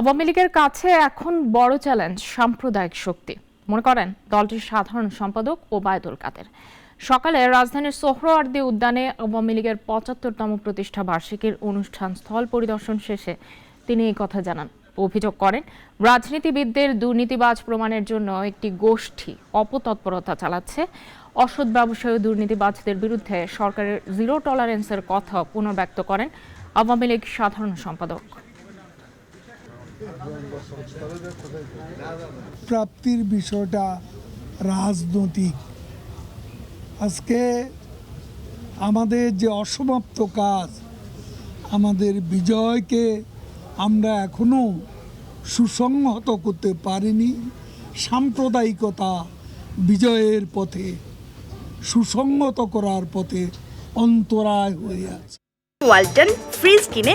আওয়ামী লীগের কাছে এখন বড় চ্যালেঞ্জ সাম্প্রদায়িক শক্তি। মনে করেন, দলটির সাধারণ সম্পাদক ওবায়দুল কাদের। সকালে রাজধানীর সোহরাওয়ার্দী উদ্যানে আওয়ামী লীগের পঁচাত্তরতম প্রতিষ্ঠা বার্ষিকীর অনুষ্ঠান স্থল পরিদর্শন শেষে তিনি এই কথা জানান। অভিযোগ করেন, রাজনীতিবিদদের দুর্নীতিবাজ প্রমাণের জন্য একটি গোষ্ঠী অপতৎপরতা চালাচ্ছে। অসৎ ব্যবসায়ী দুর্নীতিবাজদের বিরুদ্ধে সরকারের জিরো টলারেন্সের কথা পুনর্ব্যক্ত করেন আওয়ামী লীগ সাধারণ সম্পাদক। প্রাপ্তির বিষয়টা রাজনৈতিক। আজকে আমাদের যে অসমাপ্ত কাজ, আমাদের বিজয়কে আমরা এখনও সুসংহত করতে পারিনি। সাম্প্রদায়িকতা বিজয়ের পথে, সুসংহত করার পথে অন্তরায় হয়ে আছে। ওয়ালটন ফ্রিজ কিনে